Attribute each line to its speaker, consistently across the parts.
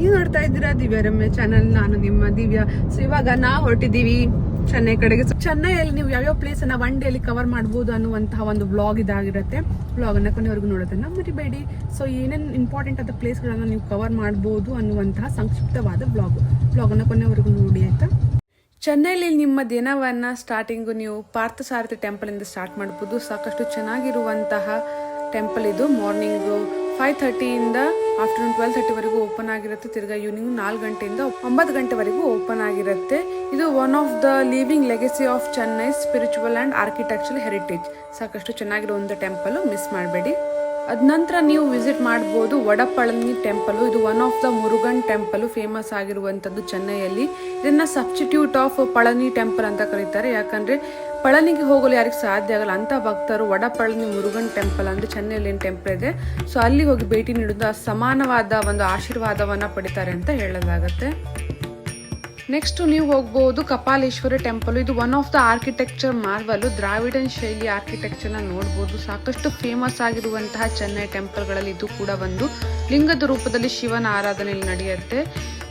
Speaker 1: ನೀವು ನೋಡ್ತಾ ಇದ್ದೀರಾ ದಿವ್ಯ ರಮ್ಯ ಚಾನಲ್ ನಾನು ನಿಮ್ಮ ದಿವ್ಯ. ಸೊ ಇವಾಗ ನಾವು ಹೊರಟಿದ್ದೀವಿ ಚೆನ್ನೈ ಕಡೆಗೆ. ಸೊ ಚೆನ್ನೈಯಲ್ಲಿ ನೀವು ಯಾವ್ಯಾವ ಪ್ಲೇಸ್ ಅನ್ನ ಒನ್ ಡೇಲಿ ಕವರ್ ಮಾಡ್ಬೋದು ಅನ್ನುವಂತಹ ಒಂದು ಬ್ಲಾಗ್ ಇದಾಗಿರುತ್ತೆ. ಬ್ಲಾಗ್ ಅನ್ನ ಕೊನೆವರೆಗೂ ನೋಡೋದನ್ನ ಮರಿಬೇಡಿ. ಸೊ ಏನೇನು ಇಂಪಾರ್ಟೆಂಟ್ ಆದ ಪ್ಲೇಸ್ಗಳನ್ನು ನೀವು ಕವರ್ ಮಾಡ್ಬೋದು ಅನ್ನುವಂತಹ ಸಂಕ್ಷಿಪ್ತವಾದ ಬ್ಲಾಗ್ ಅನ್ನ ಕೊನೆವರೆಗೂ ನೋಡಿ, ಆಯಿತಾ? ಚೆನ್ನೈಲಿ ನಿಮ್ಮ ದಿನವನ್ನ ಸ್ಟಾರ್ಟಿಂಗು ನೀವು ಪಾರ್ಥಸಾರಥಿ ಟೆಂಪಲ್ ಇಂದ ಸ್ಟಾರ್ಟ್ ಮಾಡ್ಬೋದು. ಸಾಕಷ್ಟು ಚೆನ್ನಾಗಿರುವಂತಹ ಟೆಂಪಲ್ ಇದು. ಮಾರ್ನಿಂಗು ಫೈವ್ ಥರ್ಟಿಯಿಂದ ಆಫ್ಟರ್ನೂನ್ ಟ್ವೆಲ್ ಥರ್ಟಿವರೆಗೂ ಓಪನ್ ಆಗಿರುತ್ತೆ. ತಿರ್ಗಾ ಈವ್ನಿಂಗ್ ನಾಲ್ಕು ಗಂಟೆಯಿಂದ ಒಂಬತ್ತು ಗಂಟೆವರೆಗೂ ಓಪನ್ ಆಗಿರುತ್ತೆ. ಇದು one of the living legacy of Chennai spiritual and architectural heritage ಸಾಕಷ್ಟು ಚೆನ್ನಾಗಿರೋ ಒಂದು ಟೆಂಪಲ್ ಮಿಸ್ ಮಾಡಬೇಡಿ. ಅದ ನಂತರ ನೀವು ವಿಸಿಟ್ ಮಾಡ್ಬೋದು ವಡಪಳನಿ ಟೆಂಪಲು. ಇದು one of the Murugan temple famous ಆಗಿರುವಂಥದ್ದು ಚೆನ್ನೈಯಲ್ಲಿ. ಇದನ್ನು ಸಬ್ಸ್ಟಿಟ್ಯೂಟ್ ಆಫ್ ಪಳನಿ ಟೆಂಪಲ್ ಅಂತ ಕರೀತಾರೆ. ಯಾಕಂದರೆ ಪಳನಿಗೆ ಹೋಗಲು ಯಾರಿಗೆ ಸಾಧ್ಯ ಆಗಲ್ಲ. ಅಂಥ ಭಕ್ತರು ವಡಪಳನಿ ಮುರುಗನ್ ಟೆಂಪಲ್ ಅಂದರೆ ಚೆನ್ನೈಯಲ್ಲಿ ಏನು ಟೆಂಪಲ್ ಇದೆ? ಸೊ ಅಲ್ಲಿ ಹೋಗಿ ಭೇಟಿ ನೀಡಿದ ಸಮಾನವಾದ ಒಂದು ಆಶೀರ್ವಾದವನ್ನು ಪಡಿತಾರೆ ಅಂತ ಹೇಳಲಾಗುತ್ತೆ ನೆಕ್ಸ್ಟ್ ನೀವು ಹೋಗ್ಬೋದು ಕಪಾಲೇಶ್ವರ ಟೆಂಪಲ್ ಇದು one of the architecture marvel Dravidian ಶೈಲಿ ಆರ್ಕಿಟೆಕ್ಚರ್ನ ನೋಡ್ಬೋದು. ಸಾಕಷ್ಟು ಫೇಮಸ್ ಆಗಿರುವಂತಹ ಚೆನ್ನೈ ಟೆಂಪಲ್ಗಳಲ್ಲಿ ಇದು ಕೂಡ ಒಂದು. ಲಿಂಗದ ರೂಪದಲ್ಲಿ ಶಿವನ ಆರಾಧನೆ ನಡೆಯುತ್ತೆ.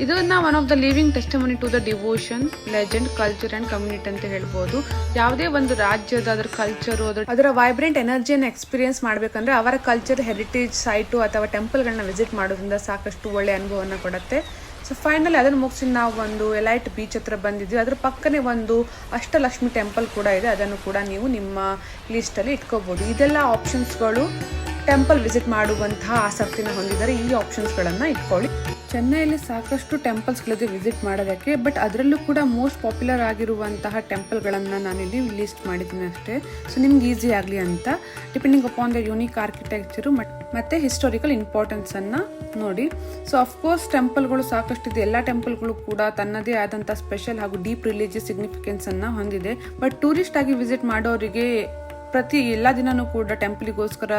Speaker 1: ಇದನ್ನ one of the living testimony to the devotion legend culture and community ಅಂತ ಹೇಳ್ಬೋದು. ಯಾವುದೇ ಒಂದು ರಾಜ್ಯದ ಅದರ ಕಲ್ಚರು ಅದರ ಅದರ ವೈಬ್ರೆಂಟ್ ಎನರ್ಜಿಯನ್ನು ಎಕ್ಸ್ಪೀರಿಯನ್ಸ್ ಮಾಡಬೇಕಂದ್ರೆ ಅವರ ಕಲ್ಚರ್ ಹೆರಿಟೇಜ್ ಸೈಟು ಅಥವಾ ಟೆಂಪಲ್ಗಳನ್ನ ವಿಸಿಟ್ ಮಾಡೋದ್ರಿಂದ ಸಾಕಷ್ಟು ಒಳ್ಳೆ ಅನುಭವವನ್ನು ಕೊಡುತ್ತೆ. ಸೊ ಫೈನಲಿ ಅದನ್ನು ಮುಗಿಸಿ ನಾವು ಒಂದು ಎಲೈಟ್ ಬೀಚ್ ಹತ್ರ ಬಂದಿದ್ವಿ. ಅದ್ರ ಪಕ್ಕನೇ ಒಂದು ಅಷ್ಟಲಕ್ಷ್ಮಿ ಟೆಂಪಲ್ ಕೂಡ ಇದೆ. ಅದನ್ನು ಕೂಡ ನೀವು ನಿಮ್ಮ ಲಿಸ್ಟಲ್ಲಿ ಇಟ್ಕೋಬೋದು. ಇದೆಲ್ಲ ಆಪ್ಷನ್ಸ್ಗಳು ಟೆಂಪಲ್ ವಿಸಿಟ್ ಮಾಡುವಂತಹ ಆಸಕ್ತಿನ ಹೊಂದಿದ್ದಾರೆ ಈ ಆಪ್ಷನ್ಸ್ಗಳನ್ನು ಇಟ್ಕೊಳ್ಳಿ. ಚೆನ್ನೈಯಲ್ಲಿ ಸಾಕಷ್ಟು ಟೆಂಪಲ್ಸ್ಗಳಿದೆ ವಿಸಿಟ್ ಮಾಡೋದಕ್ಕೆ, ಬಟ್ ಅದರಲ್ಲೂ ಕೂಡ ಮೋಸ್ಟ್ ಪಾಪ್ಯುಲರ್ ಆಗಿರುವಂತಹ ಟೆಂಪಲ್ಗಳನ್ನು ನಾನಿಲ್ಲಿ ಲಿಸ್ಟ್ ಮಾಡಿದ್ದೀನಿ ಅಷ್ಟೇ. ಸೊ ನಿಮ್ಗೆ ಈಸಿ ಆಗಲಿ ಅಂತ. Depending upon the unique architecture ಮತ್ತು ಹಿಸ್ಟೋರಿಕಲ್ ಇಂಪಾರ್ಟೆನ್ಸನ್ನು ನೋಡಿ. ಸೊ ಅಫ್ಕೋರ್ಸ್ ಟೆಂಪಲ್ಗಳು ಸಾಕಷ್ಟು ಇದೆ. ಎಲ್ಲ ಟೆಂಪಲ್ಗಳು ಕೂಡ ತನ್ನದೇ ಆದಂಥ ಸ್ಪೆಷಲ್ ಹಾಗೂ ಡೀಪ್ ರಿಲಿಜಿಯಸ್ ಸಿಗ್ನಿಫಿಕೆನ್ಸನ್ನು ಹೊಂದಿದೆ. ಬಟ್ ಟೂರಿಸ್ಟ್ ಆಗಿ ವಿಸಿಟ್ ಮಾಡೋರಿಗೆ ಪ್ರತಿ ಎಲ್ಲ ದಿನವೂ ಕೂಡ ಟೆಂಪಲಿಗೋಸ್ಕರ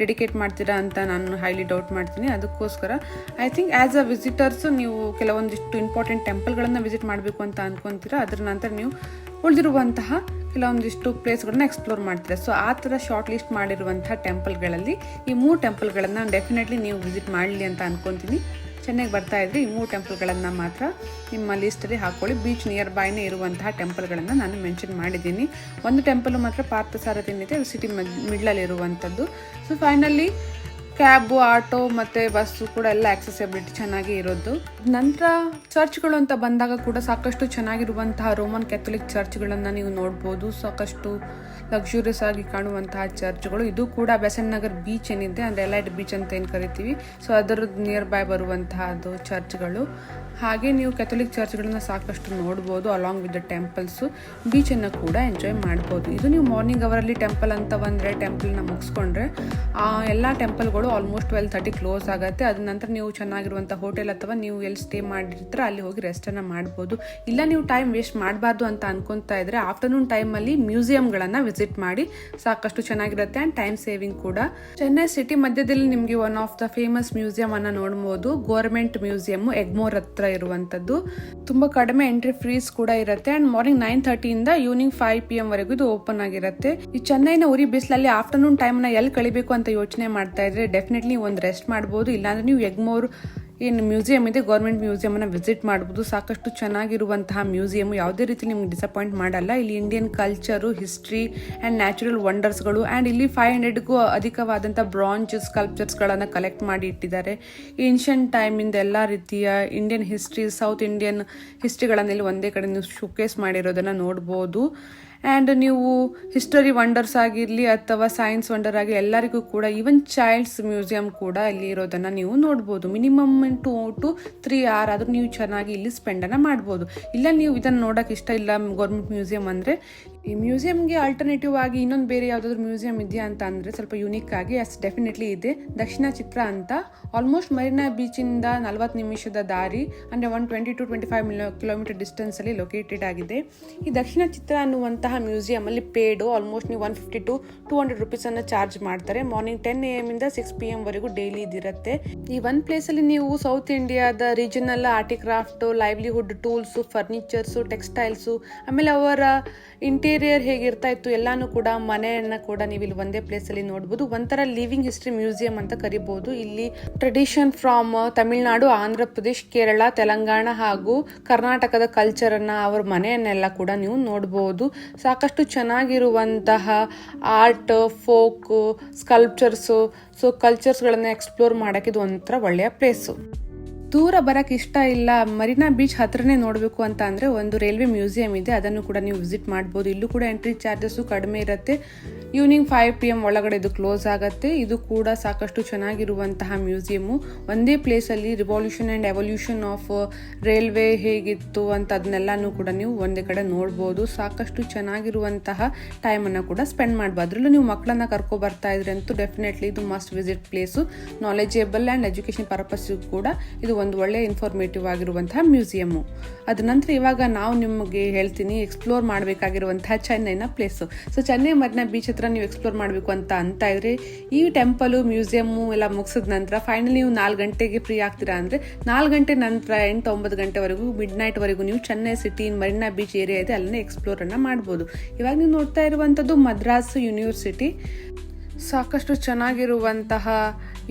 Speaker 1: ಡೆಡಿಕೇಟ್ ಮಾಡ್ತೀರಾ ಅಂತ ನಾನು ಹೈಲಿ ಡೌಟ್ ಮಾಡ್ತೀನಿ. ಅದಕ್ಕೋಸ್ಕರ I think as a visitors ನೀವು ಕೆಲವೊಂದಿಷ್ಟು ಇಂಪಾರ್ಟೆಂಟ್ ಟೆಂಪಲ್ಗಳನ್ನು ವಿಸಿಟ್ ಮಾಡಬೇಕು ಅಂತ ಅಂದ್ಕೊತೀರಾ ಅದರ ನಂತರ ನೀವು ಉಳಿದಿರುವಂತಹ ಕೆಲವೊಂದಿಷ್ಟು ಪ್ಲೇಸ್ಗಳನ್ನ ಎಕ್ಸ್ಪ್ಲೋರ್ ಮಾಡ್ತೀರಾ. ಸೊ ಆ ಥರ ಶಾರ್ಟ್ ಲಿಸ್ಟ್ ಮಾಡಿರುವಂಥ ಟೆಂಪಲ್ಗಳಲ್ಲಿ ಈ ಮೂರು ಟೆಂಪಲ್ಗಳನ್ನು ಡೆಫಿನೆಟ್ಲಿ ನೀವು ವಿಸಿಟ್ ಮಾಡಲಿ ಅಂತ ಅನ್ಕೊಂತೀನಿ. ಚೆನ್ನೈಗೆ ಬರ್ತಾ ಇದ್ರೆ ಈ ಮೂರು ಟೆಂಪಲ್ಗಳನ್ನು ಮಾತ್ರ ನಿಮ್ಮ ಲಿಸ್ಟಲ್ಲಿ ಹಾಕ್ಕೊಳ್ಳಿ ಬೀಚ್ ನಿಯರ್ ಬೈನೇ ಇರುವಂತಹ ಟೆಂಪಲ್ಗಳನ್ನು ನಾನು ಮೆನ್ಷನ್ ಮಾಡಿದ್ದೀನಿ. ಒಂದು ಟೆಂಪಲ್ ಮಾತ್ರ ಪಾರ್ಥಸಾರಥಿನಿದೆ ಅದು ಸಿಟಿ ಮಿಡ್ಲಲ್ಲಿ ಇರುವಂಥದ್ದು. ಸೊ ಫೈನಲಿ ಕ್ಯಾಬು ಆಟೋ ಮತ್ತು ಬಸ್ಸು ಕೂಡ ಎಲ್ಲ ಆಕ್ಸೆಸಿಬಿಲಿಟಿ ಚೆನ್ನಾಗಿ ಇರೋದು. ನಂತರ ಚರ್ಚ್ಗಳು ಅಂತ ಬಂದಾಗ ಕೂಡ ಸಾಕಷ್ಟು ಚೆನ್ನಾಗಿರುವಂತಹ ರೋಮನ್ ಕ್ಯಾಥೊಲಿಕ್ ಚರ್ಚ್ಗಳನ್ನು ನೀವು ನೋಡ್ಬೋದು. ಸಾಕಷ್ಟು ಲಕ್ಸುರಿಯಸ್ ಆಗಿ ಕಾಣುವಂತಹ ಚರ್ಚ್ಗಳು ಇದು ಕೂಡ ಬೆಸನ್ ನಗರ್ ಬೀಚ್ ಏನಿದೆ, ಅಂದರೆ ಎಲೈಟ್ ಬೀಚ್ ಅಂತ ಏನು ಕರಿತೀವಿ. ಸೊ ಅದರ ನಿಯರ್ ಬೈ ಬರುವಂತಹದ್ದು ಚರ್ಚ್ಗಳು ಹಾಗೆ ನೀವು ಕ್ಯಾಥೋಲಿಕ್ ಚರ್ಚ್ಗಳನ್ನ ಸಾಕಷ್ಟು ನೋಡ್ಬೋದು ಅಲಾಂಗ್ ವಿತ್ ದ ಟೆಂಪಲ್ಸು ಬೀಚನ್ನು ಕೂಡ ಎಂಜಾಯ್ ಮಾಡ್ಬೋದು. ಇದು ನೀವು ಮಾರ್ನಿಂಗ್ ಅವರಲ್ಲಿ ಟೆಂಪಲ್ ಅಂತ ಬಂದರೆ ಟೆಂಪಲ್ನ ಮುಗಿಸ್ಕೊಂಡ್ರೆ, ಆ ಎಲ್ಲ ಟೆಂಪಲ್ಗಳು ಆಲ್ಮೋಸ್ಟ್ ಟ್ವೆಲ್ ತರ್ಟಿ ಕ್ಲೋಸ್ ಆಗುತ್ತೆ. ಅದ ನಂತರ ನೀವು ಚೆನ್ನಾಗಿರುವಂಥ ಹೋಟೆಲ್ ಅಥವಾ ನೀವು ಎಲ್ಲಿ ಸ್ಟೇ ಮಾಡಿರ್ತೀರ ಅಲ್ಲಿ ಹೋಗಿ ರೆಸ್ಟನ್ನು ಮಾಡ್ಬೋದು. ಇಲ್ಲ ನೀವು ಟೈಮ್ ವೇಸ್ಟ್ ಮಾಡಬಾರ್ದು ಅಂತ ಅನ್ಕೊಂತಾ ಇದ್ರೆ ಆಫ್ಟರ್ನೂನ್ ಟೈಮಲ್ಲಿ ಮ್ಯೂಸಿಯಂಗಳನ್ನು ವಿಸಿಟ್ ಮಾಡಿ ಸಾಕಷ್ಟು ಚೆನ್ನಾಗಿರುತ್ತೆ ಆ್ಯಂಡ್ ಟೈಮ್ ಸೇವಿಂಗ್ ಕೂಡ. ಚೆನ್ನೈ ಸಿಟಿ ಮಧ್ಯದಲ್ಲಿ ನಿಮಗೆ one of the famous museum ಅನ್ನ ನೋಡ್ಬೋದು. ಗೋರ್ಮೆಂಟ್ ಮ್ಯೂಸಿಯಂ ಎಗ್ಮೋರ್ ಹತ್ರ ಇರುವಂತದ್ದು ತುಂಬಾ ಕಡಿಮೆ ಎಂಟ್ರಿ ಫ್ರೀಸ್ ಕೂಡ ಇರುತ್ತೆ ಅಂಡ್ ಮಾರ್ನಿಂಗ್ ನೈನ್ ಇಂದ ಈವ್ನಿಂಗ್ ಫೈವ್ ಪಿ ಎಂ ವರೆಗೂ ಇದು ಓಪನ್ ಆಗಿರುತ್ತೆ. ಈ ಚೆನ್ನೈನ ಉರಿ ಬಿಸಿಲಲ್ಲಿ ಆಫ್ಟರ್ನೂನ್ ಟೈಮ್ನ ಎಲ್ಲಿ ಕಳಿಬೇಕು ಅಂತ ಯೋಚನೆ ಮಾಡ್ತಾ ಇದ್ರೆ ಡೆಫಿನೆಟ್ಲಿ ಒಂದು ರೆಸ್ಟ್ ಮಾಡ್ಬೋದು. ಇಲ್ಲಾಂದ್ರೆ ನೀವು ಎಗ್ಮೋರ್ ಏನು ಮ್ಯೂಸಿಯಂ ಇದೆ, ಗೌರ್ಮೆಂಟ್ ಮ್ಯೂಸಿಯಮನ್ನು ವಿಸಿಟ್ ಮಾಡ್ಬೋದು. ಸಾಕಷ್ಟು ಚೆನ್ನಾಗಿರುವಂತಹ ಮ್ಯೂಸಿಯಂ ಯಾವುದೇ ರೀತಿ ನಿಮ್ಗೆ ಡಿಸಪಾಯಿಂಟ್ ಮಾಡಲ್ಲ. ಇಲ್ಲಿ Indian culture history and natural ವಂಡರ್ಸ್ಗಳು and ಇಲ್ಲಿ ಫೈವ್ ಹಂಡ್ರೆಡ್ಗೂ ಅಧಿಕವಾದಂಥ ಬ್ರಾಂಚ್ ಸ್ಕಲ್ಪ್ಚರ್ಸ್ಗಳನ್ನು ಕಲೆಕ್ಟ್ ಮಾಡಿ ಇಟ್ಟಿದ್ದಾರೆ. ಏನ್ಷಿಯಂಟ್ ಟೈಮಿಂದ ಎಲ್ಲ ರೀತಿಯ ಇಂಡಿಯನ್ ಹಿಸ್ಟ್ರಿ ಸೌತ್ ಇಂಡಿಯನ್ ಹಿಸ್ಟ್ರಿಗಳನ್ನೆಲ್ಲ ಒಂದೇ ಕಡೆ ನೀವು ಶೋಕೇಸ್ ಮಾಡಿರೋದನ್ನು ನೋಡ್ಬೋದು. ಆ್ಯಂಡ್ ನೀವು ಹಿಸ್ಟರಿ ವಂಡರ್ಸ್ ಆಗಿರಲಿ ಅಥವಾ ಸೈನ್ಸ್ ವಂಡರ್ ಆಗಿ ಎಲ್ಲರಿಗೂ ಕೂಡ ಈವನ್ ಚೈಲ್ಡ್ಸ್ ಮ್ಯೂಸಿಯಂ ಕೂಡ ಅಲ್ಲಿ ಇರೋದನ್ನು ನೀವು ನೋಡ್ಬೋದು. Minimum two to three hour ಆದರೂ ನೀವು ಚೆನ್ನಾಗಿ ಇಲ್ಲಿ ಸ್ಪೆಂಡನ್ನು ಮಾಡ್ಬೋದು. ಇಲ್ಲ ನೀವು ಇದನ್ನು ನೋಡೋಕೆ ಇಷ್ಟ ಇಲ್ಲ ಗೌರ್ಮೆಂಟ್ ಮ್ಯೂಸಿಯಂ ಅಂದರೆ ಈ ಮ್ಯೂಸಿಯಂಗೆ ಆಲ್ಟರ್ನೇಟಿವ್ ಆಗಿ ಇನ್ನೊಂದು ಬೇರೆ ಯಾವುದಾದ್ರೂ ಮ್ಯೂಸಿಯಂ ಇದೆಯಾ ಅಂತ ಅಂದರೆ ಸ್ವಲ್ಪ ಯುನೀಕ್ ಆಗಿ ಅಸ್ ಡೆಫಿನೆಟ್ಲಿ ಇದೆ. ದಕ್ಷಿಣ ಚಿತ್ರ ಅಂತ ಆಲ್ಮೋಸ್ಟ್ ಮರೀನಾ ಬೀಚಿಂದ ನಲ್ವತ್ತು ನಿಮಿಷದ ದಾರಿ, ಅಂದರೆ one twenty to twenty five kilometer ಡಿಸ್ಟೆನ್ಸಲ್ಲಿ located ಆಗಿದೆ. ಈ ದಕ್ಷಿಣ ಚಿತ್ರ ಅನ್ನುವಂತಹ ಮ್ಯೂಸಿಯಂ ಅಲ್ಲಿ ಪೇಡು ಆಲ್ಮೋಸ್ಟ್ ನೀವು one fifty to two hundred ರುಪೀಸನ್ನು charge ಮಾಡ್ತಾರೆ. ಮಾರ್ನಿಂಗ್ ಟೆನ್ ಎ ಇಂದ ಸಿಕ್ಸ್ ಪಿ ಎಮ್ವರೆಗೂ ಡೈಲಿ ಇದಿರುತ್ತೆ. ಈ ಒಂದು ಪ್ಲೇಸಲ್ಲಿ ನೀವು ಸೌತ್ ಇಂಡಿಯಾದ regional art craft livelihood tools furnitures textiles ಆಮೇಲೆ ಅವರ ಇಂಟೀರಿಯರ್ ಇಂಟೀರಿಯರ್ ಹೇಗಿರ್ತಾ ಇತ್ತು ಎಲ್ಲಾನು ಕೂಡ, ಮನೆಯನ್ನ ಕೂಡ ನೀವು ಇಲ್ಲಿ ಒಂದೇ ಪ್ಲೇಸ್ ಅಲ್ಲಿ ನೋಡಬಹುದು ಒಂಥರ ಲಿವಿಂಗ್ ಹಿಸ್ಟ್ರಿ ಮ್ಯೂಸಿಯಂ ಅಂತ ಕರಿಬಹುದು ಇಲ್ಲಿ ಟ್ರೆಡಿಷನ್ ಫ್ರಾಮ್ ತಮಿಳುನಾಡು, ಆಂಧ್ರ ಪ್ರದೇಶ್, ಕೇರಳ, ತೆಲಂಗಾಣ ಹಾಗೂ ಕರ್ನಾಟಕದ ಕಲ್ಚರ್ ಅನ್ನ ಅವ್ರ ಮನೆಯನ್ನೆಲ್ಲ ಕೂಡ ನೀವು ನೋಡಬಹುದು ಸಾಕಷ್ಟು ಚೆನ್ನಾಗಿರುವಂತಹ ಆರ್ಟ್ ಫೋಕ್ ಸ್ಕಲ್ಪ್ಚರ್ಸ್ ಸೊ ಕಲ್ಚರ್ಸ್ಗಳನ್ನ ಎಕ್ಸ್ಪ್ಲೋರ್ ಮಾಡಕ್ಕೆ ಇದು ಒಂಥರ ಒಳ್ಳೆಯ ಪ್ಲೇಸು ದೂರ ಬರಕ್ಕೆ ಇಷ್ಟ ಇಲ್ಲ, ಮರೀನಾ ಬೀಚ್ ಹತ್ರನೇ ನೋಡಬೇಕು ಅಂತ ಅಂದರೆ ಒಂದು ರೈಲ್ವೆ ಮ್ಯೂಸಿಯಂ ಇದೆ, ಅದನ್ನು ಕೂಡ ನೀವು ವಿಸಿಟ್ ಮಾಡ್ಬೋದು. ಇಲ್ಲೂ ಕೂಡ ಎಂಟ್ರಿ ಚಾರ್ಜಸ್ಸು ಕಡಿಮೆ ಇರುತ್ತೆ. ಈವ್ನಿಂಗ್ ಫೈವ್ ಪಿ ಎಂ ಒಳಗಡೆ ಇದು ಕ್ಲೋಸ್ ಆಗುತ್ತೆ. ಇದು ಕೂಡ ಸಾಕಷ್ಟು ಚೆನ್ನಾಗಿರುವಂತಹ ಮ್ಯೂಸಿಯಮ್ಮು. ಒಂದೇ ಪ್ಲೇಸಲ್ಲಿ revolution and evolution of railway ಹೇಗಿತ್ತು ಅಂತ ಅದನ್ನೆಲ್ಲನೂ ಕೂಡ ನೀವು ಒಂದೇ ಕಡೆ ನೋಡ್ಬೋದು. ಸಾಕಷ್ಟು ಚೆನ್ನಾಗಿರುವಂತಹ ಟೈಮನ್ನು ಕೂಡ ಸ್ಪೆಂಡ್ ಮಾಡ್ಬೋದು. ಅದರಲ್ಲೂ ನೀವು ಮಕ್ಕಳನ್ನ ಕರ್ಕೊ ಬರ್ತಾ ಇದ್ರೆ ಅಂತೂ ಡೆಫಿನೆಟ್ಲಿ ಇದು must visit place knowledgeable and education purpose ಕೂಡ ಇದು ಒಂದು ಒಳ್ಳೆ ಇನ್ಫಾರ್ಮೇಟಿವ್ ಆಗಿರುವಂತಹ ಮ್ಯೂಸಿಯಮ್ಮು ಅದ ನಂತರ ಇವಾಗ ನಾವು ನಿಮಗೆ ಹೇಳ್ತೀನಿ ಎಕ್ಸ್ಪ್ಲೋರ್ ಮಾಡಬೇಕಾಗಿರುವಂತಹ ಚೆನ್ನೈನ place so Chennai Marina beach ಹತ್ರ ನೀವು ಎಕ್ಸ್ಪ್ಲೋರ್ ಮಾಡಬೇಕು ಅಂತ ಅಂತ ಇದ್ರೆ, ಈ ಟೆಂಪಲು ಮ್ಯೂಸಿಯಮ್ಮು ಎಲ್ಲ ಮುಗಿಸಿದ ನಂತರ ಫೈನಲಿ ನೀವು ನಾಲ್ಕು ಗಂಟೆಗೆ ಫ್ರೀ ಆಗ್ತೀರಾ ಅಂದರೆ, ನಾಲ್ಕು ಗಂಟೆ ನಂತರ ಎಂಟು, ಒಂಬತ್ತು ಗಂಟೆವರೆಗೂ ಮಿಡ್ ನೈಟ್ವರೆಗೂ ನೀವು Chennai city Marina beach area ಇದೆ, ಅಲ್ಲೇ ಎಕ್ಸ್ಪ್ಲೋರನ್ನು ಮಾಡ್ಬೋದು. ಇವಾಗ ನೀವು ನೋಡ್ತಾ ಇರುವಂಥದ್ದು ಮದ್ರಾಸ್ ಯೂನಿವರ್ಸಿಟಿ ಸಾಕಷ್ಟು ಚೆನ್ನಾಗಿರುವಂತಹ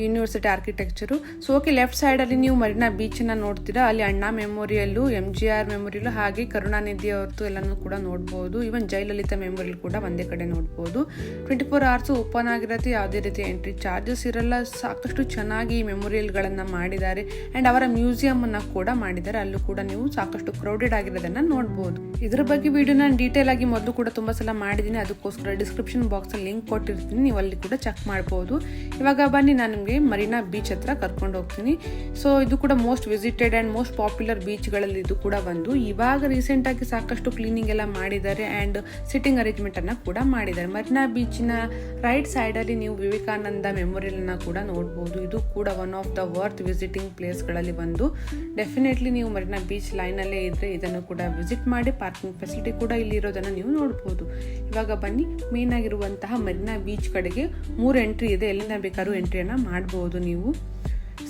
Speaker 1: university architecture so okay left ಸೈಡಲ್ಲಿ ನೀವು ಮರಿನಾ ಬೀಚನ್ನ ನೋಡ್ತೀರಾ, ಅಲ್ಲಿ Anna memorial M G R memorial ಹಾಗೆ ಕರುಣಾನಿಧಿ ಅವ್ರದ್ದು ಎಲ್ಲನೂ ಕೂಡ ನೋಡ್ಬೋದು. ಈವನ್ ಜಯಲಲಿತಾ ಮೆಮೋರಿಯಲ್ ಕೂಡ ಒಂದೇ ಕಡೆ ನೋಡ್ಬೋದು. ಟ್ವೆಂಟಿ ಫೋರ್ ಅವರ್ಸು ಓಪನ್ ಆಗಿರುತ್ತೆ, ಯಾವುದೇ ರೀತಿ ಎಂಟ್ರಿ ಚಾರ್ಜಸ್ ಇರಲ್ಲ. ಸಾಕಷ್ಟು ಚೆನ್ನಾಗಿ ಈ ಮೆಮೋರಿಯಲ್ಗಳನ್ನು ಮಾಡಿದ್ದಾರೆ. ಆ್ಯಂಡ್ ಅವರ ಮ್ಯೂಸಿಯಮನ್ನು ಕೂಡ ಮಾಡಿದ್ದಾರೆ. ಅಲ್ಲೂ ಕೂಡ ನೀವು ಸಾಕಷ್ಟು ಕ್ರೌಡೆಡ್ ಆಗಿರೋದನ್ನು ನೋಡ್ಬೋದು. ಇದರ ಬಗ್ಗೆ ವಿಡಿಯೋ ನಾನು ಡೀಟೇಲ್ ಆಗಿ ಮೊದಲು ಕೂಡ ತುಂಬ ಸಲ ಮಾಡಿದ್ದೀನಿ. ಅದಕ್ಕೋಸ್ಕರ ಡಿಸ್ಕ್ರಿಪ್ಷನ್ ಬಾಕ್ಸಲ್ಲಿ ಲಿಂಕ್ ಕೊಟ್ಟಿರ್ತೀನಿ. ನೀವು ಅಲ್ಲಿ ಕೂಡ ಚೆಕ್ ಮಾಡ್ಬೋದು. ಇವಾಗ ಬನ್ನಿ, ನಾನು ನಿಮಗೆ ಮರೀನಾ ಬೀಚ್ ಹತ್ರ ಕರ್ಕೊಂಡು ಹೋಗ್ತೀನಿ. ಸೊ ಇದು ಕೂಡ most visited and most popular ಬೀಚ್ಗಳಲ್ಲಿ ಇದು ಕೂಡ ಬಂದು, ಇವಾಗ ರೀಸೆಂಟಾಗಿ ಸಾಕಷ್ಟು ಕ್ಲೀನಿಂಗ್ ಎಲ್ಲ ಮಾಡಿದ್ದಾರೆ ಆ್ಯಂಡ್ ಸಿಟ್ಟಿಂಗ್ ಅರೇಂಜ್ಮೆಂಟನ್ನು ಕೂಡ ಮಾಡಿದ್ದಾರೆ. ಮರೀನಾ ಬೀಚಿನ ರೈಟ್ ಸೈಡಲ್ಲಿ ನೀವು ವಿವೇಕಾನಂದ ಮೆಮೋರಿಯಲ್ನ ಕೂಡ ನೋಡ್ಬೋದು. ಇದು ಕೂಡ one of the worth visiting ಪ್ಲೇಸ್ಗಳಲ್ಲಿ ಬಂದು ಡೆಫಿನೆಟ್ಲಿ ನೀವು ಮರೀನಾ ಬೀಚ್ ಲೈನಲ್ಲೇ ಇದ್ದರೆ ಇದನ್ನು ಕೂಡ ವಿಸಿಟ್ ಮಾಡಿ ಪಾರ್ಕಿಂಗ್ ಫೆಸಿಲಿಟಿ ಕೂಡ ಇಲ್ಲಿ ಇರೋದನ್ನು ನೀವು ನೋಡ್ಬೋದು. ಇವಾಗ ಬನ್ನಿ ಮೇನ್ ಆಗಿರುವಂತಹ ಮರೀನಾ ಬೀಚ್ ಕಡೆಗೆ ಮೂರು ಎಂಟ್ರಿ ಇದೆ. ಎಲ್ಲಿಂದ ಬೇಕಾದ್ರೂ ಎಂಟ್ರಿಯನ್ನು ಮಾಡ್ಬೋದು ನೀವು.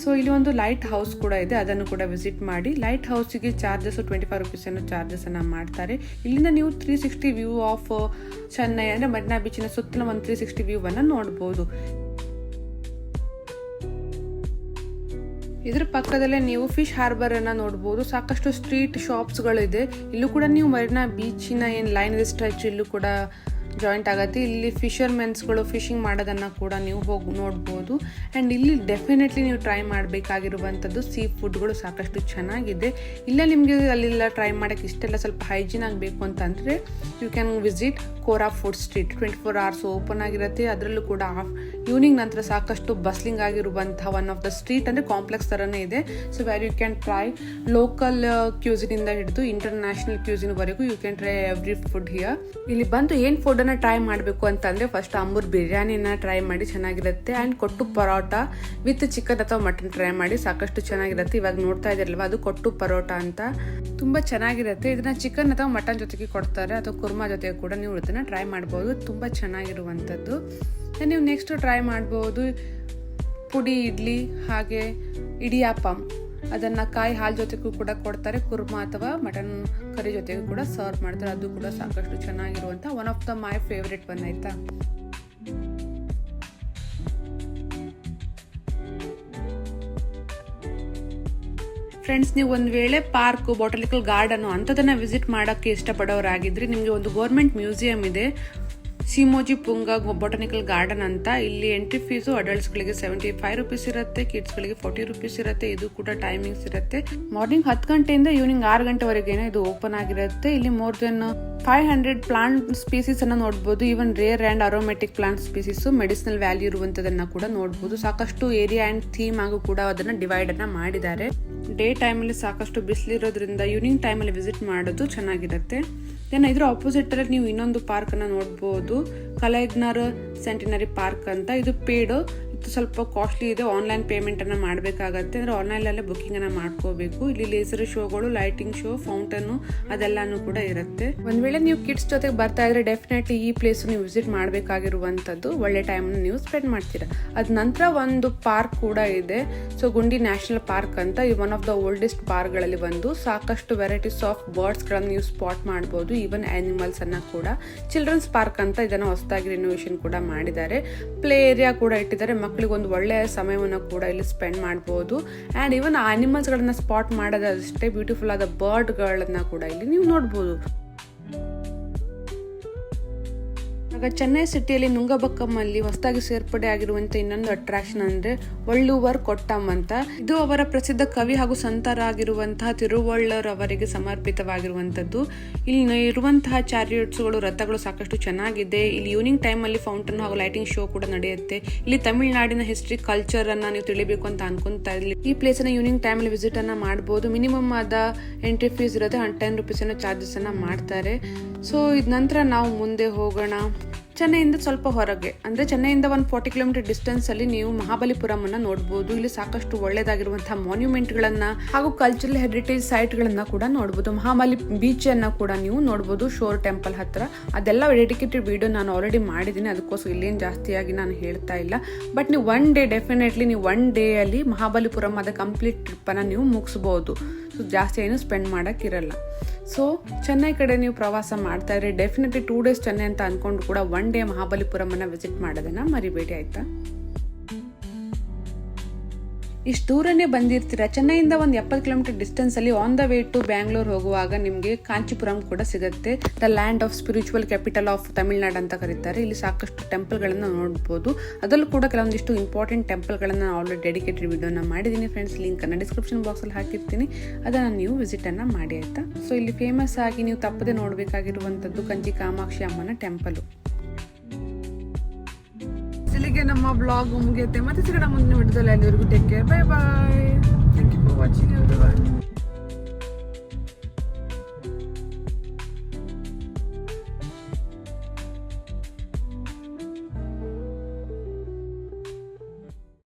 Speaker 1: ಸೊ ಇಲ್ಲಿ ಒಂದು ಲೈಟ್ ಹೌಸ್ ಕೂಡ ಇದೆ. ಅದನ್ನು ಕೂಡ ವಿಸಿಟ್ ಮಾಡಿ. ಲೈಟ್ ಹೌಸಿಗೆ ಚಾರ್ಜಸ್ ಟ್ವೆಂಟಿ ಫೈವ್ ಚಾರ್ಜಸ್ ಅನ್ನ ಮಾಡ್ತಾರೆ. ಇಲ್ಲಿಂದ ನೀವು three sixty view of Chennai ಅಂದರೆ ಮರಿನಾ ಬೀಚಿನ ಸುತ್ತಲ ಒಂದು ತ್ರೀ ಸಿಕ್ಸ್ಟಿ ವ್ಯೂ ಅನ್ನ ನೋಡ್ಬೋದು. ಇದ್ರ ಪಕ್ಕದಲ್ಲೇ ನೀವು ಫಿಶ್ ಹಾರ್ಬರ್ ಅನ್ನ ನೋಡಬಹುದು ಸಾಕಷ್ಟು ಸ್ಟ್ರೀಟ್ ಶಾಪ್ಸ್ಗಳಿದೆ ಇಲ್ಲೂ ಕೂಡ ನೀವು ಮರಿನಾ ಬೀಚಿನ ಏನು ಲೈನ್ ಇದೆ ಸ್ಟ್ರೆಚ್ ಇಲ್ಲೂ ಕೂಡ ಜಾಯಿಂಟ್ ಆಗುತ್ತೆ. ಇಲ್ಲಿ ಫಿಶರ್ಮೆನ್ಸ್ಗಳು ಫಿಶಿಂಗ್ ಮಾಡೋದನ್ನು ಕೂಡ ನೀವು ಹೋಗಿ ನೋಡ್ಬೋದು. ಆ್ಯಂಡ್ ಇಲ್ಲಿ ಡೆಫಿನೆಟ್ಲಿ ನೀವು ಟ್ರೈ ಮಾಡಬೇಕಾಗಿರುವಂಥದ್ದು ಸೀ ಫುಡ್ಗಳು ಸಾಕಷ್ಟು ಚೆನ್ನಾಗಿದೆ. ಇಲ್ಲ ನಿಮಗೆ ಅಲ್ಲೆಲ್ಲ ಟ್ರೈ ಮಾಡೋಕ್ಕೆ ಇಷ್ಟೆಲ್ಲ ಸ್ವಲ್ಪ ಹೈಜೀನ್ ಆಗಬೇಕು ಅಂತಂದರೆ you can visit Kora food street twenty four hours open ಆಗಿರುತ್ತೆ. ಅದರಲ್ಲೂ ಕೂಡ ಆಫ್ ಈವ್ನಿಂಗ್ ನಂತರ ಸಾಕಷ್ಟು ಬಸ್ಲಿಂಗ್ ಆಗಿರುವಂತಹ ಒನ್ ಆಫ್ ದ ಸ್ಟ್ರೀಟ್ ಅಂದರೆ ಕಾಂಪ್ಲೆಕ್ಸ್ ಥರನೇ ಇದೆ. So where you can try local ಕ್ಯೂಸಿನಿಂದ ಹಿಡಿದು international ಕ್ಯೂಸಿನ್ವರೆಗೂ you can try every food here ಇಲ್ಲಿ ಬಂದು ಏನು ಫುಡನ್ನು ಟ್ರೈ ಮಾಡಬೇಕು ಅಂತಂದರೆ ಫಸ್ಟ್ ಅಂಬೂರ್ ಬಿರಿಯಾನಿನ ಟ್ರೈ ಮಾಡಿ ಚೆನ್ನಾಗಿರುತ್ತೆ. ಆ್ಯಂಡ್ ಕೊಟ್ಟು ಪರೋಟ ವಿತ್ ಚಿಕನ್ ಅಥವಾ ಮಟನ್ ಟ್ರೈ ಮಾಡಿ ಸಾಕಷ್ಟು ಚೆನ್ನಾಗಿರುತ್ತೆ. ಇವಾಗ ನೋಡ್ತಾ ಇದ್ದೀರಲ್ವ, ಅದು ಕೊಟ್ಟು ಪರೋಟ ಅಂತ. ತುಂಬ ಚೆನ್ನಾಗಿರುತ್ತೆ. ಇದನ್ನ ಚಿಕನ್ ಅಥವಾ ಮಟನ್ ಜೊತೆಗೆ ಕೊಡ್ತಾರೆ. ಅಥವಾ ಕುರ್ಮಾ ಜೊತೆಗೆ ಕೂಡ ನೀವು ಇದನ್ನು ಟ್ರೈ ಮಾಡ್ಬೋದು. ತುಂಬ ಚೆನ್ನಾಗಿರುವಂಥದ್ದು. ನೀವು ನೆಕ್ಸ್ಟು ಟ್ರೈ ಮಾಡ್ಬೋದು. ಪುಡಿ, ಇಡ್ಲಿ, ಹಾಗೆ ಇಡಿಯಾಪಂ ಅದನ್ನು ಕಾಯಿ ಹಾಲು ಜೊತೆಗೂ ಕೂಡ ಕೊಡ್ತಾರೆ. ಕುರ್ಮಾ ಅಥವಾ ಮಟನ್ ಕರಿ ಜೊತೆಗೂ ಕೂಡ ಸರ್ವ್ ಮಾಡ್ತಾರೆ. ಅದು ಕೂಡ ಸಾಕಷ್ಟು ಚೆನ್ನಾಗಿರುವಂಥ one of the my favourite one ಆಯ್ತಾ? ಫ್ರೆಂಡ್ಸ್ ನೀವು ಒಂದು ವೇಳೆ ಪಾರ್ಕ್ ಬಾಟಲಿಕಲ್ ಗಾರ್ಡನು ಅಂಥದನ್ನು ವಿಸಿಟ್ ಮಾಡೋಕ್ಕೆ ಇಷ್ಟಪಡೋರಾಗಿದ್ರೆ ನಿಮಗೆ ಒಂದು ಗೌರ್ಮೆಂಟ್ ಮ್ಯೂಸಿಯಂ ಇದೆ. ಸಿಮೋಜಿ ಪುಂಗ ಬೊಟಾನಿಕಲ್ ಗಾರ್ಡನ್ ಅಂತ. ಇಲ್ಲಿ ಎಂಟ್ರಿ ಫೀಸು ಅಡಲ್ಟ್ಸ್ಗಳಿಗೆ ಸೆವೆಂಟಿ ಫೈವ್ ರುಪೀಸ್ ಇರುತ್ತೆ ಕಿಡ್ಸ್ಗಳಿಗೆ ಫೋರ್ಟಿ ರುಪೀಸ್ ಇರುತ್ತೆ. ಇದು ಕೂಡ ಟೈಮಿಂಗ್ಸ್ ಇರುತ್ತೆ. ಮಾರ್ನಿಂಗ್ ಹತ್ತು ಗಂಟೆಯಿಂದ ಈವ್ನಿಂಗ್ ಆರು ಗಂಟೆವರೆಗೇನೆ ಇದು ಓಪನ್ ಆಗಿರುತ್ತೆ. ಇಲ್ಲಿ more than five hundred plant species ಅನ್ನ ನೋಡಬಹುದು even rare and aromatic plant species medicinal value ಇರುವಂತದನ್ನ ಕೂಡ ನೋಡಬಹುದು ಸಾಕಷ್ಟು ಏರಿಯಾ ಅಂಡ್ ಥೀಮ್ ಆಗು ಕೂಡ ಅದನ್ನ ಡಿವೈಡ್ ಅನ್ನ ಮಾಡಿದ್ದಾರೆ. ಡೇ ಟೈಮಲ್ಲಿ ಸಾಕಷ್ಟು ಬಿಸಿಲಿರೋದ್ರಿಂದ ಈವ್ನಿಂಗ್ ಟೈಮಲ್ಲಿ ವಿಸಿಟ್ ಮಾಡೋದು ಚೆನ್ನಾಗಿರುತ್ತೆ. ದೆನ್ ಇದ್ರ ಅಪೋಸಿಟ್ ಅಲ್ಲಿ ನೀವು ಇನ್ನೊಂದು ಪಾರ್ಕ್ ಅನ್ನ ನೋಡಬಹುದು ಕಲೈಗ್ನರ್ ಸೆಂಟಿನರಿ ಪಾರ್ಕ್ ಅಂತ. ಇದು ಪೇಡ್. ಸ್ವಲ್ಪ ಕಾಸ್ಟ್ಲಿ ಇದೆ ಆನ್ಲೈನ್ ಪೇಮೆಂಟನ್ನು ಮಾಡಬೇಕಾಗತ್ತೆ. ಅಂದರೆ ಆನ್ಲೈನಲ್ಲೇ ಬುಕ್ಕಿಂಗನ್ನು ಮಾಡ್ಕೋಬೇಕು. ಇಲ್ಲಿ ಲೇಸರ್ ಶೋಗಳು ಲೈಟಿಂಗ್ ಶೋ ಫೌಂಟನ್ನು ಅದೆಲ್ಲಾನು ಕೂಡ ಇರುತ್ತೆ. ಒಂದ್ ವೇಳೆ ನೀವು ಕಿಡ್ಸ್ ಜೊತೆಗೆ ಬರ್ತಾ ಇದ್ರೆ ಡೆಫಿನೆಟ್ಲಿ ಈ ಪ್ಲೇಸ್ ನೀವು ವಿಸಿಟ್ ಮಾಡಬೇಕಾಗಿರುವಂಥದ್ದು. ಒಳ್ಳೆ ಟೈಮ್ ನೀವು ಸ್ಪೆಂಡ್ ಮಾಡ್ತೀರಾ. ಅದ ನಂತರ ಒಂದು ಪಾರ್ಕ್ ಕೂಡ ಇದೆ. ಸೊ ಗುಂಡಿ ನ್ಯಾಷನಲ್ ಪಾರ್ಕ್ ಅಂತ ಈ ಒನ್ ಆಫ್ ದ ಓಲ್ಡೆಸ್ಟ್ ಪಾರ್ಕ್ಗಳಲ್ಲಿ ಒಂದು ಸಾಕಷ್ಟು ವೆರೈಟೀಸ್ ಆಫ್ ಬರ್ಡ್ಸ್ಗಳನ್ನು ನೀವು ಸ್ಪಾಟ್ ಮಾಡ್ಬೋದು. ಈವನ್ ಅನಿಮಲ್ಸ್ ಅನ್ನ ಕೂಡ. ಚಿಲ್ಡ್ರನ್ಸ್ ಪಾರ್ಕ್ ಅಂತ ಇದನ್ನು ಹೊಸದಾಗಿ ರಿನೋವೇಷನ್ ಕೂಡ ಮಾಡಿದ್ದಾರೆ. ಪ್ಲೇ ಏರಿಯಾ ಕೂಡ ಇಟ್ಟಿದ್ದಾರೆ. ಒಂದು ಒಳ್ಳೆಯ ಸಮಯವನ್ನು ಕೂಡ ಇಲ್ಲಿ ಸ್ಪೆಂಡ್ ಮಾಡ್ಬೋದು. ಆ್ಯಂಡ್ ಇವನ್ ಆನಿಮಲ್ಸ್ಗಳನ್ನ ಸ್ಪಾಟ್ ಮಾಡೋದಷ್ಟೇ ಬ್ಯೂಟಿಫುಲ್ ಆದ ಬರ್ಡ್ಗಳನ್ನ ಕೂಡ ಇಲ್ಲಿ ನೀವು ನೋಡ್ಬೋದು. ಆಗ ಚೆನ್ನೈ ಸಿಟಿಯಲ್ಲಿ ನುಂಗಬಕ್ಕಮ್ಮಲ್ಲಿ ಹೊಸದಾಗಿ ಸೇರ್ಪಡೆ ಆಗಿರುವಂತ ಇನ್ನೊಂದು ಅಟ್ರಾಕ್ಷನ್ ಅಂದ್ರೆ ಒಳ್ಳುವರ್ ಕೊಟ್ಟಮ್ ಅಂತ. ಇದು ಅವರ ಪ್ರಸಿದ್ಧ ಕವಿ ಹಾಗೂ ಸಂತರಾಗಿರುವಂತಹ ತಿರುವಳ್ಳರ್ ಅವರಿಗೆ ಸಮರ್ಪಿತವಾಗಿರುವಂತದ್ದು ಇಲ್ಲಿ ಇರುವಂತಹ ಚಾರಿಯಟ್ಸ್ಗಳು ರಥಗಳು ಸಾಕಷ್ಟು ಚೆನ್ನಾಗಿದೆ. ಇಲ್ಲಿ ಈವ್ನಿಂಗ್ ಟೈಮ್ ಅಲ್ಲಿ ಫೌಂಟನ್ ಹಾಗೂ ಲೈಟಿಂಗ್ ಶೋ ಕೂಡ ನಡೆಯುತ್ತೆ. ಇಲ್ಲಿ ತಮಿಳುನಾಡಿನ ಹಿಸ್ಟ್ರಿ ಕಲ್ಚರ್ ಅನ್ನ ನೀವು ತಿಳಿಬೇಕು ಅಂತ ಅನ್ಕೊಂತ ಇರ್ಲಿ. ಈ ಪ್ಲೇಸ್ ಅನ್ನ ಈವ್ನಿಂಗ್ ಟೈಮ್ ಅಲ್ಲಿ ವಿಸಿಟ್ ಅನ್ನ ಮಾಡಬಹುದು ಮಿನಿಮಮ್ ಆದ ಎಂಟ್ರಿ ಫೀಸ್ ಇರುತ್ತೆ ಟೆನ್ ರುಪೀಸ್ ಅನ್ನ ಚಾರ್ಜಸ್ ಅನ್ನ ಮಾಡ್ತಾರೆ. ಸೊ ಇದ್ ನಂತರ ನಾವು ಮುಂದೆ ಹೋಗೋಣ. ಚೆನ್ನೈಯಿಂದ ಸ್ವಲ್ಪ ಹೊರಗೆ, ಅಂದರೆ ಚೆನ್ನೈಯಿಂದ ಒಂದು ಫಾರ್ಟಿ ಕಿಲೋಮೀಟರ್ ಡಿಸ್ಟೆನ್ಸ್ ಅಲ್ಲಿ ನೀವು ಮಹಾಬಲಿಪುರಂ ಅನ್ನ ನೋಡಬಹುದು ಇಲ್ಲಿ ಸಾಕಷ್ಟು ಒಳ್ಳೆಯದಾಗಿರುವಂತಹ ಮಾನ್ಯುಮೆಂಟ್ ಗಳನ್ನ ಹಾಗೂ ಕಲ್ಚರಲ್ ಹೆರಿಟೇಜ್ ಸೈಟ್ ಗಳನ್ನ ಕೂಡ ನೋಡಬಹುದು ಮಹಾಬಲಿ ಬೀಚ್ ಅನ್ನ ಕೂಡ ನೀವು ನೋಡಬಹುದು ಶೋರ್ ಟೆಂಪಲ್ ಹತ್ರ. ಅದೆಲ್ಲ ಡೆಡಿಕೇಟೆಡ್ ವಿಡಿಯೋ ನಾನು ಆಲ್ರೆಡಿ ಮಾಡಿದ್ದೀನಿ. ಅದಕ್ಕೋಸ್ಕರ ಇಲ್ಲೇನು ಜಾಸ್ತಿಯಾಗಿ ನಾನು ಹೇಳ್ತಾ ಇಲ್ಲ. ಬಟ್ ನೀವು ಒನ್ ಡೇ ಡೆಫಿನೆಟ್ಲಿ ನೀವು ಒನ್ ಡೇ ಅಲ್ಲಿ ಮಹಾಬಲಿಪುರಂ ಅದ ಕಂಪ್ಲೀಟ್ ಟ್ರಿಪ್ ಅನ್ನ ನೀವು ಮುಗಿಸ್ಬೋದು. ಸೊ ಜಾಸ್ತಿ ಏನು ಸ್ಪೆಂಡ್ ಮಾಡೋಕ್ಕಿರಲ್ಲ. ಸೊ ಚೆನ್ನೈ ಕಡೆ ನೀವು ಪ್ರವಾಸ ಮಾಡ್ತಾ ಇದ್ರೆ ಡೆಫಿನೆಟ್ಲಿ ಟೂ ಡೇಸ್ ಚೆನ್ನೈ ಅಂತ ಅಂದ್ಕೊಂಡು ಕೂಡ ಒನ್ ಡೇ ಮಹಾಬಲಿಪುರಮನ್ನು ವಿಸಿಟ್ ಮಾಡೋದನ್ನ ಮರಿಬೇಡಿ, ಆಯ್ತಾ? ಇಷ್ಟು ದೂರನೇ ಬಂದಿರ್ತೀರಾ? ಚೆನ್ನೈಯಿಂದ ಒಂದು ಎಪ್ಪತ್ತು ಕಿಲೋಮೀಟರ್ ಡಿಸ್ಟೆನ್ಸ್ ಅಲ್ಲಿ on the way to Bangalore ಹೋಗುವಾಗ ನಿಮಗೆ ಕಾಂಚಿಪುರಂ ಕೂಡ ಸಿಗುತ್ತೆ. The land of spiritual capital of Tamil Nadu ಅಂತ ಕರೀತಾರೆ. ಇಲ್ಲಿ ಸಾಕಷ್ಟು ಟೆಂಪಲ್ಗಳನ್ನು ನೋಡ್ಬೋದು. ಅದರಲ್ಲೂ ಕೂಡ ಕೆಲವೊಂದಿಷ್ಟು ಇಂಪಾರ್ಟೆಂಟ್ ಟೆಂಪಲ್ಗಳನ್ನು ಆಲ್ರೆಡಿ ಡೆಡಿಕೇಟೆಡ್ ವಿಡಿಯೋನ ಮಾಡಿದ್ದೀನಿ ಫ್ರೆಂಡ್ಸ್ ಲಿಂಕನ್ನು ಡಿಸ್ಕ್ರಿಪ್ಷನ್ ಬಾಕ್ಸಲ್ಲಿ ಹಾಕಿರ್ತೀನಿ. ಅದನ್ನು ನೀವು ವಿಸಿಟನ್ನು ಮಾಡಿ, ಆಯಿತಾ? ಸೊ ಇಲ್ಲಿ ಫೇಮಸ್ ಆಗಿ ನೀವು ತಪ್ಪದೆ ನೋಡಬೇಕಾಗಿರುವಂಥದ್ದು ಕಂಚಿ ಕಾಮಾಕ್ಷಿ ಅಮ್ಮನ ಟೆಂಪಲು ಇಲ್ಲಿಗೆ ನಮ್ಮ ಬ್ಲಾಗ್ ಮುಗಿಯುತ್ತೆ ಮತ್ತೆ ಸಿಗೋಣ ಮುಂದಿನ ವಿಡಿಯೋದಲ್ಲಿ ಎಲ್ಲರಿಗೂ take care bye bye thank you for watching every